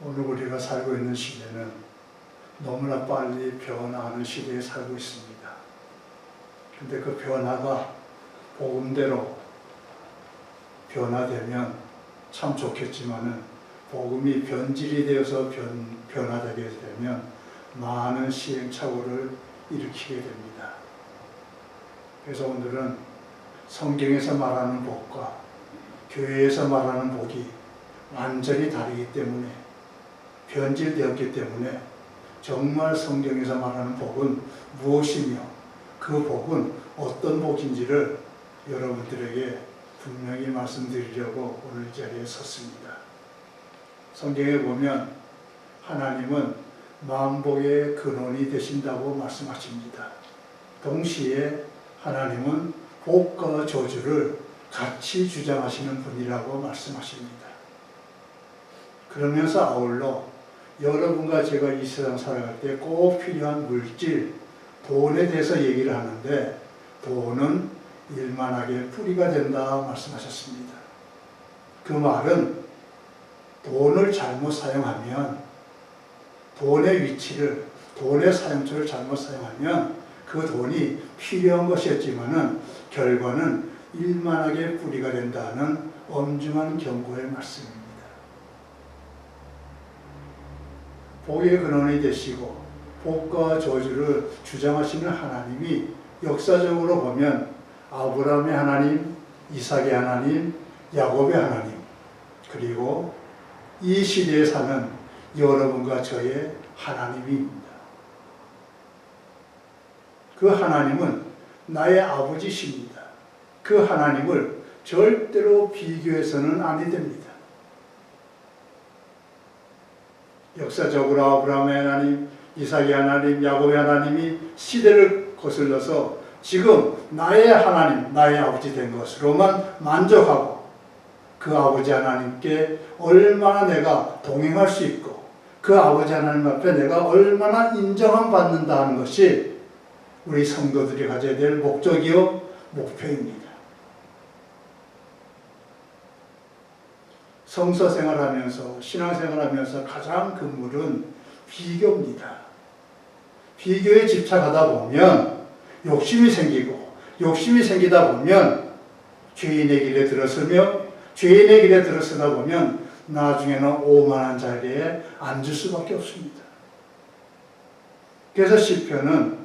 오늘 우리가 살고 있는 시대는 너무나 빨리 변화하는 시대에 살고 있습니다. 근데 그 변화가 복음대로 변화되면 참 좋겠지만은 복음이 변질이 되어서 변, 변화되게 되면 많은 시행착오를 일으키게 됩니다. 그래서 오늘은 성경에서 말하는 복과 교회에서 말하는 복이 완전히 다르기 때문에 변질되었기 때문에 정말 성경에서 말하는 복은 무엇이며 그 복은 어떤 복인지를 여러분들에게 분명히 말씀드리려고 오늘 이 자리에 섰습니다. 성경에 보면 하나님은 만복의 근원이 되신다고 말씀하십니다. 동시에 하나님은 복과 저주를 같이 주장하시는 분이라고 말씀하십니다. 그러면서 아울러 여러분과 제가 이 세상 살아갈 때 꼭 필요한 물질, 돈에 대해서 얘기를 하는데 돈은 일만하게 뿌리가 된다 말씀하셨습니다. 그 말은 돈을 잘못 사용하면 돈의 위치를 돈의 사용처를 잘못 사용하면 그 돈이 필요한 것이었지만은 결과는 일만하게 뿌리가 된다는 엄중한 경고의 말씀입니다. 복의 근원이 되시고 복과 저주를 주장하시는 하나님이 역사적으로 보면 아브라함의 하나님, 이삭의 하나님, 야곱의 하나님, 그리고 이 시대에 사는 여러분과 저의 하나님입니다. 그 하나님은 나의 아버지십니다. 그 하나님을 절대로 비교해서는 아니 됩니다. 역사적으로 아브라함의 하나님, 이삭의 하나님, 야곱의 하나님이 시대를 거슬러서 지금 나의 하나님, 나의 아버지 된 것으로만 만족하고 그 아버지 하나님께 얼마나 내가 동행할 수 있고 그 아버지 하나님 앞에 내가 얼마나 인정함 받는다 하는 것이 우리 성도들이 가져야 될 목적이요 목표입니다. 성서 생활하면서 신앙 생활하면서 가장 근물은 비교입니다. 비교에 집착하다 보면 욕심이 생기고 욕심이 생기다 보면 죄인의 길에 들어서며 죄인의 길에 들어서다 보면 나중에는 오만한 자리에 앉을 수밖에 없습니다. 그래서 시편은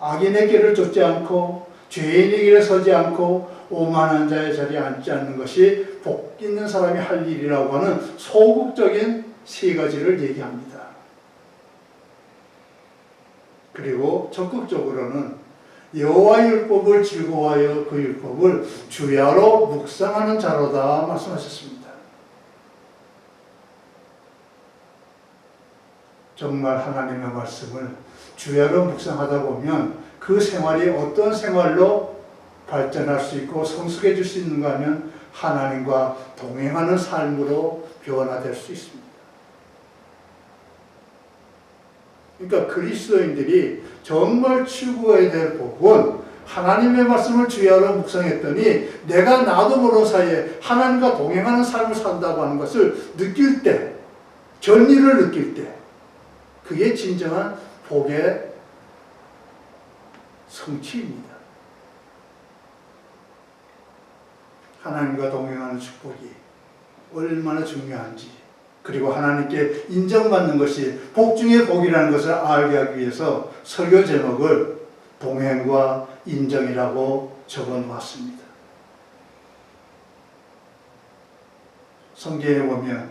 악인의 길을 쫓지 않고 죄인의 길에 서지 않고 오만한 자의 자리에 앉지 않는 것이 복 있는 사람이 할 일이라고 하는 소극적인 세 가지를 얘기합니다. 그리고 적극적으로는 여호와 율법을 즐거워하여 그 율법을 주야로 묵상하는 자로다 말씀하셨습니다. 정말 하나님의 말씀을 주야로 묵상하다 보면 그 생활이 어떤 생활로 발전할 수 있고 성숙해질 수 있는가 하면 하나님과 동행하는 삶으로 변화될 수 있습니다. 그러니까 그리스도인들이 정말 추구해야 될 복은 하나님의 말씀을 주야로 묵상했더니 내가 나도 모르는 사이에 하나님과 동행하는 삶을 산다고 하는 것을 느낄 때, 전리를 느낄 때, 그게 진정한 복의 성취입니다. 하나님과 동행하는 축복이 얼마나 중요한지, 그리고 하나님께 인정받는 것이 복 중의 복이라는 것을 알게 하기 위해서 설교 제목을 동행과 인정이라고 적어 놓았습니다. 성경에 보면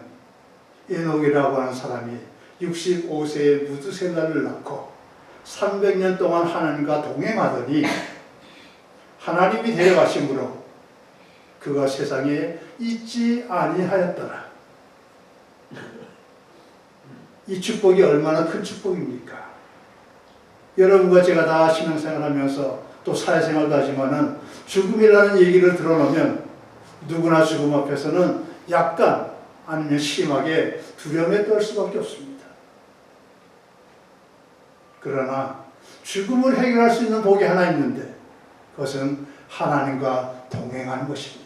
에녹이라고 하는 사람이 65세에 무드셀라를 낳고 300년 동안 하나님과 동행하더니 하나님이 데려가심으로 그가 세상에 있지 아니하였더라. 이 축복이 얼마나 큰 축복입니까? 여러분과 제가 다 신앙생활 하면서 또 사회생활도 하지만은 죽음이라는 얘기를 들어놓으면 누구나 죽음 앞에서는 약간 아니면 심하게 두려움에 떨 수밖에 없습니다. 그러나 죽음을 해결할 수 있는 복이 하나 있는데 그것은 하나님과 동행하는 것입니다.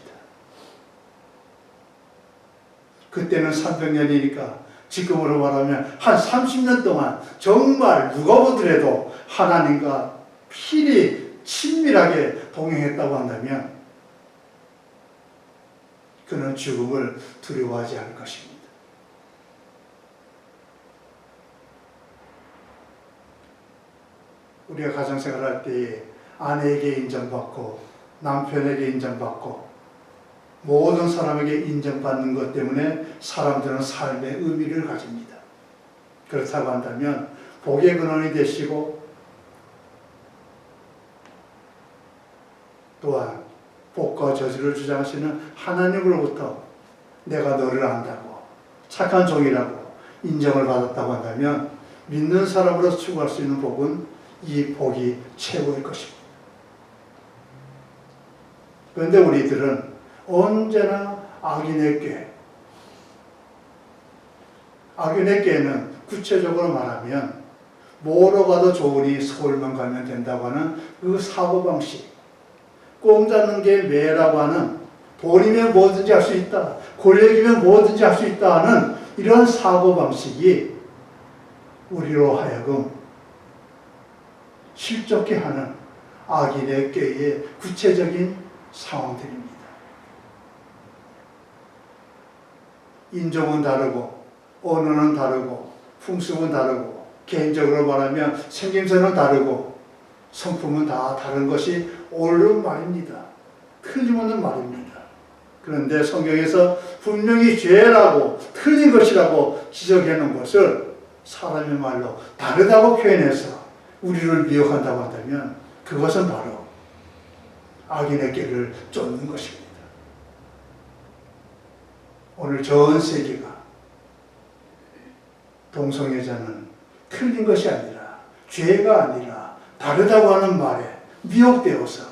그때는 300년이니까 지금으로 말하면 한 30년 동안 정말 누가 보더라도 하나님과 필히 친밀하게 동행했다고 한다면 그는 죽음을 두려워하지 않을 것입니다. 우리가 가정생활할 때에 아내에게 인정받고 남편에게 인정받고 모든 사람에게 인정받는 것 때문에 사람들은 삶의 의미를 가집니다. 그렇다고 한다면 복의 근원이 되시고 또한 복과 저주를 주장하시는 하나님으로부터 내가 너를 안다고 착한 종이라고 인정을 받았다고 한다면 믿는 사람으로서 추구할 수 있는 복은 이 복이 최고일 것입니다. 그런데 우리들은 언제나 악인의 꾀는 구체적으로 말하면 뭐로 가도 좋으니 서울만 가면 된다고 하는 그 사고방식, 꽁 잡는 게 매라고 하는 돈이면 뭐든지 할 수 있다, 권력이면 뭐든지 할 수 있다 하는 이런 사고방식이 우리로 하여금 실족해 하는 악인의 꾀의 구체적인 상황들입니다. 인종은 다르고, 언어는 다르고, 풍습은 다르고, 개인적으로 말하면 생김새는 다르고, 성품은 다 다른 것이 옳은 말입니다. 틀림없는 말입니다. 그런데 성경에서 분명히 죄라고 틀린 것이라고 지적해 놓은 것을 사람의 말로 다르다고 표현해서 우리를 미혹한다고 한다면 그것은 바로 악인의 길을 쫓는 것입니다. 오늘 전 세계가 동성애자는 틀린 것이 아니라 죄가 아니라 다르다고 하는 말에 미혹되어서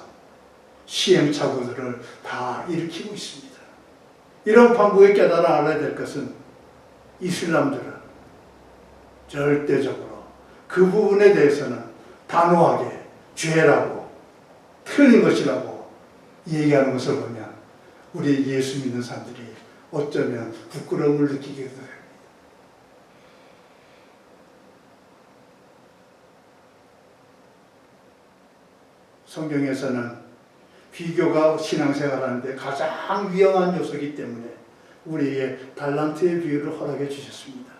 시행착오들을 다 일으키고 있습니다. 이런 방법에 깨달아 알아야 될 것은 이슬람들은 절대적으로 그 부분에 대해서는 단호하게 죄라고 틀린 것이라고 얘기하는 것을 보면 우리 예수 믿는 사람들이 어쩌면 부끄러움을 느끼게 됩니다. 성경에서는 비교가 신앙생활하는데 가장 위험한 요소이기 때문에 우리에게 달란트의 비유를 허락해 주셨습니다.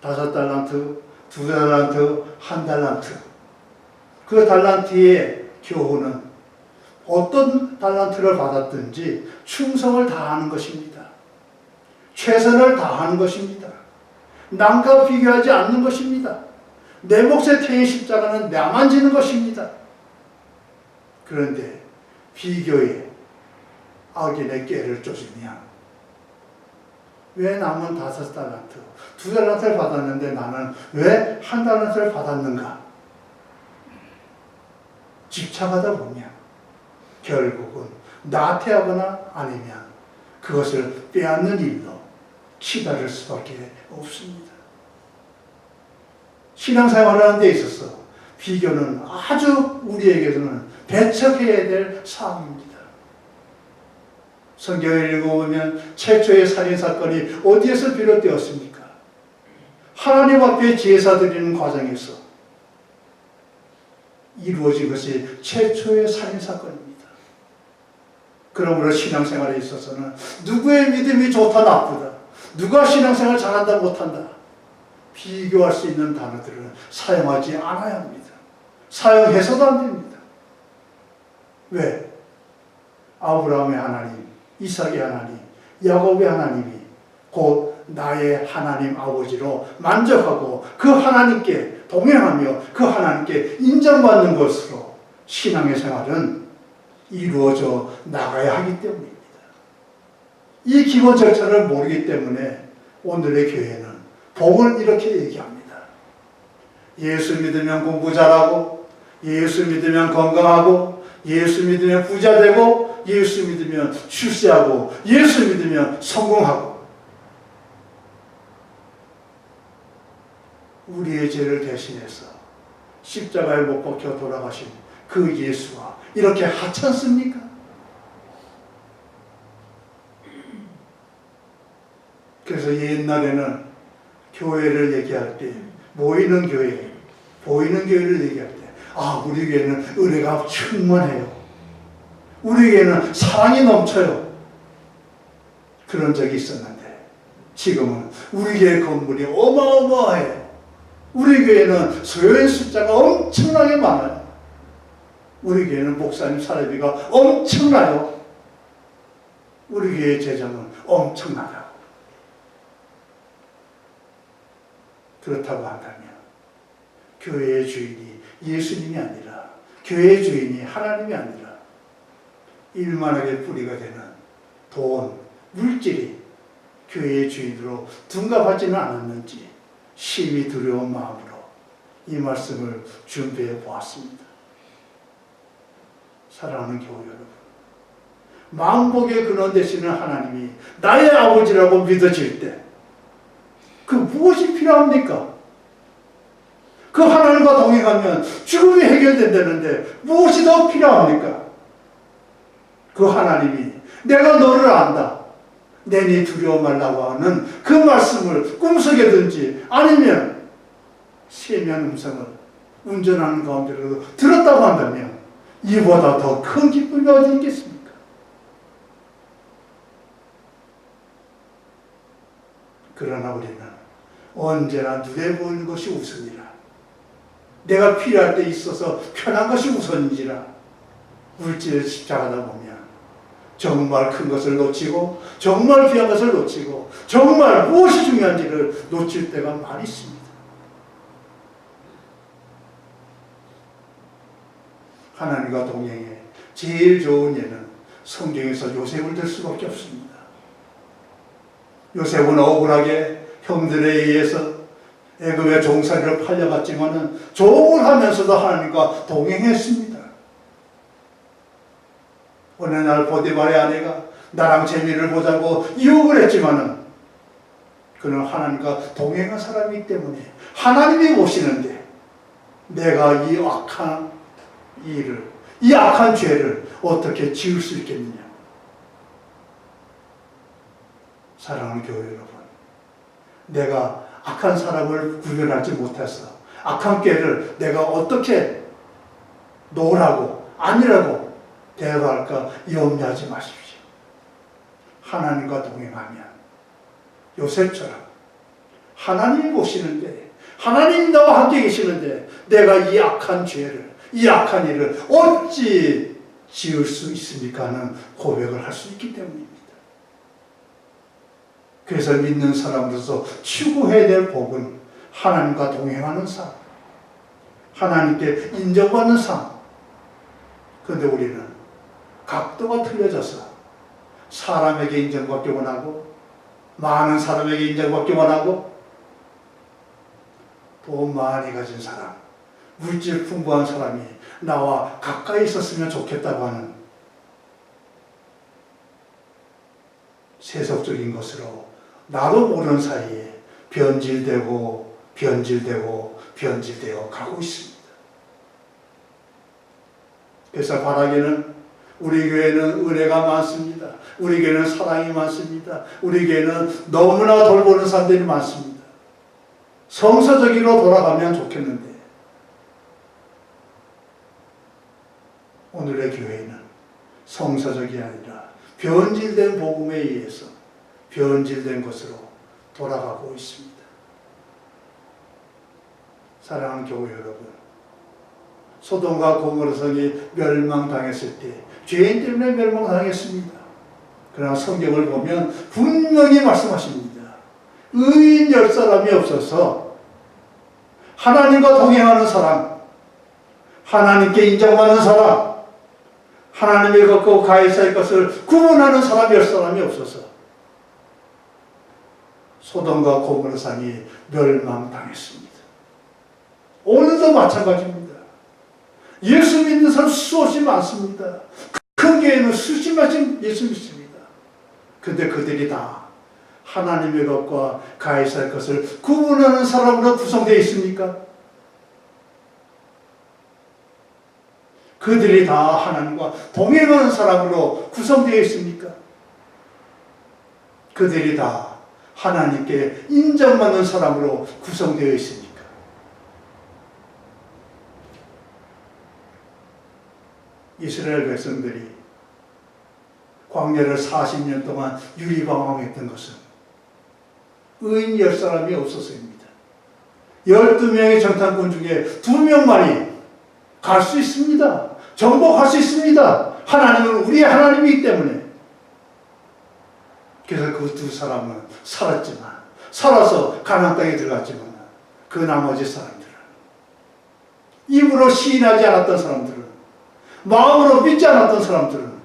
다섯 달란트, 두 달란트, 한 달란트. 그 달란트의 교훈은 어떤 달란트를 받았든지 충성을 다하는 것입니다. 최선을 다하는 것입니다. 남과 비교하지 않는 것입니다. 내 몫의 태의 십자가는 나만 지는 것입니다. 그런데 비교에 악인의 깨를 쫓으면 왜 남은 다섯 달란트, 두 달란트를 받았는데 나는 왜 한 달란트를 받았는가? 집착하다 보면 결국은 나태하거나 아니면 그것을 빼앗는 일로 치달을 수밖에 없습니다. 신앙생활을 하는 데 있어서 비교는 아주 우리에게서는 배척해야 될 사항입니다. 성경을 읽어보면 최초의 살인사건이 어디에서 비롯되었습니까? 하나님 앞에 제사 드리는 과정에서 이루어진 것이 최초의 살인사건입니다. 그러므로 신앙생활에 있어서는 누구의 믿음이 좋다 나쁘다, 누가 신앙생활 잘한다 못한다, 비교할 수 있는 단어들을 사용하지 않아야 합니다. 사용해서도 안 됩니다. 왜? 아브라함의 하나님, 이삭의 하나님, 야곱의 하나님이 곧 나의 하나님 아버지로 만족하고 그 하나님께 동행하며 그 하나님께 인정받는 것으로 신앙의 생활은 이루어져 나가야 하기 때문입니다. 이 기본 절차를 모르기 때문에 오늘의 교회는 복을 이렇게 얘기합니다. 예수 믿으면 공부 잘하고, 예수 믿으면 건강하고, 예수 믿으면 부자 되고, 예수 믿으면 출세하고, 예수 믿으면 성공하고. 우리의 죄를 대신해서 십자가에 못 박혀 돌아가신 그 예수와 이렇게 하찮습니까? 그래서 옛날에는 교회를 얘기할 때 모이는 교회, 보이는 교회를 얘기할 때 아, 우리 교회는 은혜가 충만해요. 우리 교회는 사랑이 넘쳐요. 그런 적이 있었는데 지금은 우리 교회 건물이 어마어마해요. 우리 교회는 소요인 숫자가 엄청나게 많아요. 우리 교회는 목사님 사례비가 엄청나요. 우리 교회 재정은 엄청나다. 그렇다고 한다면 교회의 주인이 예수님이 아니라 교회의 주인이 하나님이 아니라 일만하게 뿌리가 되는 돈, 물질이 교회의 주인으로 둔갑하지는 않았는지 심히 두려운 마음으로 이 말씀을 준비해 보았습니다. 사랑하는 교우 여러분, 만복의 근원 되시는 하나님이 나의 아버지라고 믿어질 때, 그 무엇이 필요합니까? 그 하나님과 동행하면 죽음이 해결된다는데 무엇이 더 필요합니까? 그 하나님이 내가 너를 안다. 내니 두려워 말라고 하는 그 말씀을 꿈속에든지 아니면 세미한 음성을 운전하는 가운데라도 들었다고 한다면 이보다 더 큰 기쁨이 어디 있겠습니까? 그러나 우리는 언제나 눈에 보이는 것이 우선이라. 내가 필요할 때 있어서 편한 것이 우선인지라. 물질을 집착하다 보면 정말 큰 것을 놓치고 정말 귀한 것을 놓치고 정말 무엇이 중요한지를 놓칠 때가 많이 있습니다. 하나님과 동행해 제일 좋은 예는 성경에서 요셉을 들 수밖에 없습니다. 요셉은 억울하게 형들에 의해서 애굽의 종살이를 팔려갔지만은 종을 하면서도 하나님과 동행했습니다. 어느 날 보디발의 아내가 나랑 재미를 보자고 유혹을 했지만은 그는 하나님과 동행한 사람이기 때문에 하나님이 보시는데 내가 이 악한 일을 이 악한 죄를 어떻게 지을 수 있겠느냐 사랑하는 교회 여러분 내가 악한 사람을 구별하지 못해서 악한 꾀를 내가 어떻게 노라고 아니라고 대화할까 염려하지 마십시오. 하나님과 동행하면 요셉처럼 하나님이 보시는데 하나님 나와 함께 계시는데 내가 이 악한 죄를 이 악한 일을 어찌 지을 수 있습니까 하는 고백을 할 수 있기 때문입니다. 그래서 믿는 사람으로서 추구해야 될 복은 하나님과 동행하는 삶, 하나님께 인정받는 삶. 그런데 우리는 각도가 틀려져서 사람에게 인정받기 원하고 많은 사람에게 인정받기 원하고 돈 많이 가진 사람, 물질 풍부한 사람이 나와 가까이 있었으면 좋겠다고 하는 세속적인 것으로 나도 모르는 사이에 변질되고 변질되고 변질되어 가고 있습니다. 그래서 바라기는 우리 교회는 은혜가 많습니다. 우리 교회는 사랑이 많습니다. 우리 교회는 너무나 돌보는 사람들이 많습니다. 성서적으로 돌아가면 좋겠는데 오늘의 교회는 성서적이 아니라 변질된 복음에 의해서 변질된 것으로 돌아가고 있습니다. 사랑하는 교회 여러분, 소돔과 고모르성이 멸망당했을 때 죄인 때문에 멸망당했습니다. 그러나 성경을 보면 분명히 말씀하십니다. 의인 열 사람이 없어서 하나님과 동행하는 사람, 하나님께 인정받는 사람, 하나님의 것과 가해사의 것을 구분하는 사람이 열 사람이 없어서 소돔과 고모라 산이 멸망당했습니다. 오늘도 마찬가지입니다. 예수 믿는 사람 수없이 많습니다. 큰 교회는 수십 만씩 예수 믿습니다. 근데 그들이 다 하나님의 것과 가해사의 것을 구분하는 사람으로 구성되어 있습니까? 그들이 다 하나님과 동행하는 사람으로 구성되어 있습니까? 그들이 다 하나님께 인정받는 사람으로 구성되어 있습니까? 이스라엘 백성들이 광야를 40년 동안 유리방황했던 것은 의인 열 사람이 없어서입니다. 12명의 정탐꾼 중에 2명만이 갈 수 있습니다. 정복할 수 있습니다. 하나님은 우리의 하나님이기 때문에. 그래서 그 두 사람은 살았지만, 살아서 가나안 땅에 들어갔지만, 그 나머지 사람들은 입으로 시인하지 않았던 사람들은 마음으로 믿지 않았던 사람들은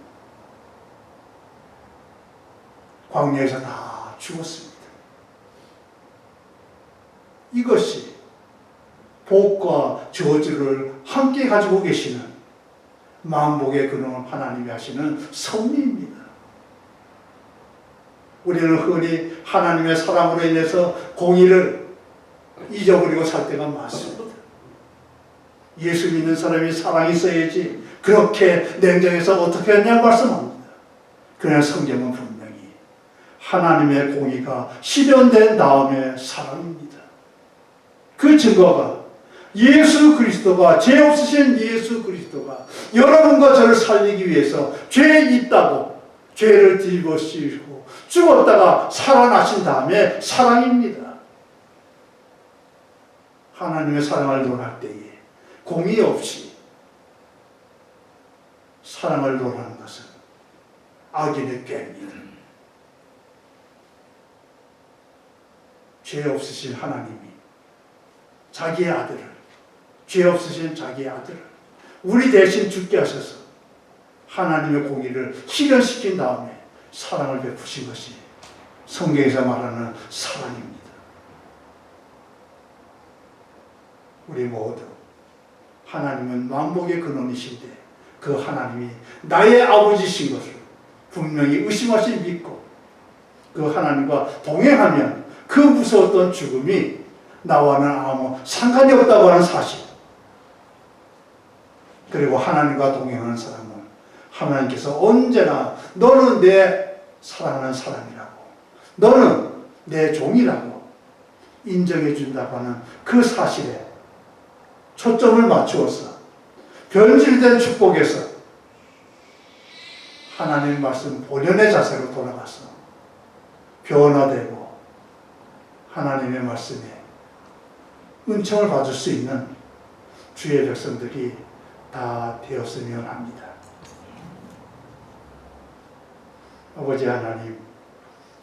광야에서 다 죽었습니다. 이것이 복과 저주를 함께 가지고 계시는 만복의 근원 하나님이 하시는 섭리입니다. 우리는 흔히 하나님의 사랑으로 인해서 공의를 잊어버리고 살 때가 많습니다. 예수 믿는 사람이 사랑이 있어야지 그렇게 냉정해서 어떻게 했냐 말씀합니다. 그러나 성경은 분명히 하나님의 공의가 실현된 다음에 사랑입니다. 그 증거가 예수 그리스도가 죄 없으신 예수 그리스도가 여러분과 저를 살리기 위해서 죄 있다고 죄를 뒤집어씌우고 죽었다가 살아나신 다음에 사랑입니다. 하나님의 사랑을 논할 때에 공의 없이 사랑을 논하는 것은 악인의 꾀입니다. 죄 없으신 하나님이 자기의 아들을 죄 없으신 자기의 아들을 우리 대신 죽게 하셔서 하나님의 공의를 실현시킨 다음에 사랑을 베푸신 것이 성경에서 말하는 사랑입니다. 우리 모두 하나님은 만복의 근원이신데 그 하나님이 나의 아버지신 것을 분명히 의심하시 믿고 그 하나님과 동행하면 그 무서웠던 죽음이 나와는 아무 상관이 없다고 하는 사실. 그리고 하나님과 동행하는 사람은 하나님께서 언제나 너는 내 사랑하는 사람이라고, 너는 내 종이라고 인정해 준다고 하는 그 사실에 초점을 맞추어서 변질된 축복에서 하나님 말씀 본연의 자세로 돌아가서 변화되고 하나님의 말씀에 은총을 받을 수 있는 주의 백성들이 다 되었으면 합니다. 아버지 하나님,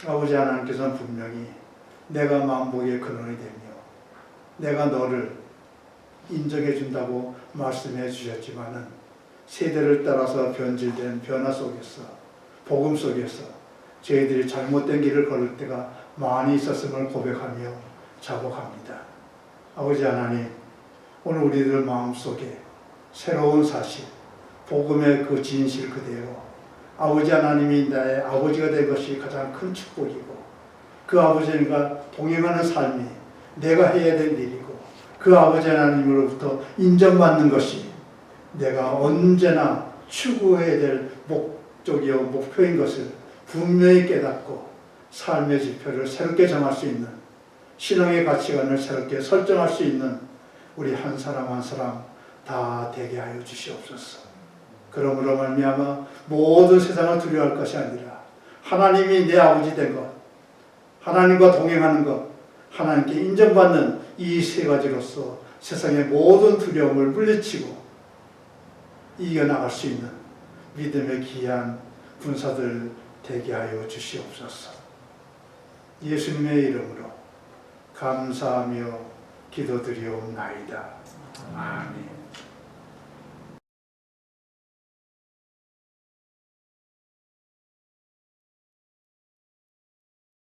아버지 하나님께서는 분명히 내가 만복의 근원이 되며 내가 너를 인정해 준다고 말씀해 주셨지만은 세대를 따라서 변질된 변화 속에서 복음 속에서 저희들이 잘못된 길을 걸을 때가 많이 있었음을 고백하며 자복합니다. 아버지 하나님, 오늘 우리들 마음속에 새로운 사실, 복음의 그 진실 그대로 아버지 하나님이 나의 아버지가 된 것이 가장 큰 축복이고 그 아버지님과 동행하는 삶이 내가 해야 될 일이고 그 아버지 하나님으로부터 인정받는 것이 내가 언제나 추구해야 될 목적이요 목표인 것을 분명히 깨닫고 삶의 지표를 새롭게 정할 수 있는 신앙의 가치관을 새롭게 설정할 수 있는 우리 한 사람 한 사람 다 되게 하여 주시옵소서. 그러므로 말미암아 모든 세상을 두려워할 것이 아니라 하나님이 내 아버지 된 것, 하나님과 동행하는 것, 하나님께 인정받는 이 세 가지로서 세상의 모든 두려움을 물리치고 이겨나갈 수 있는 믿음의 귀한 군사들 되게 하여 주시옵소서. 예수님의 이름으로 감사하며 기도드리옵나이다. 아멘.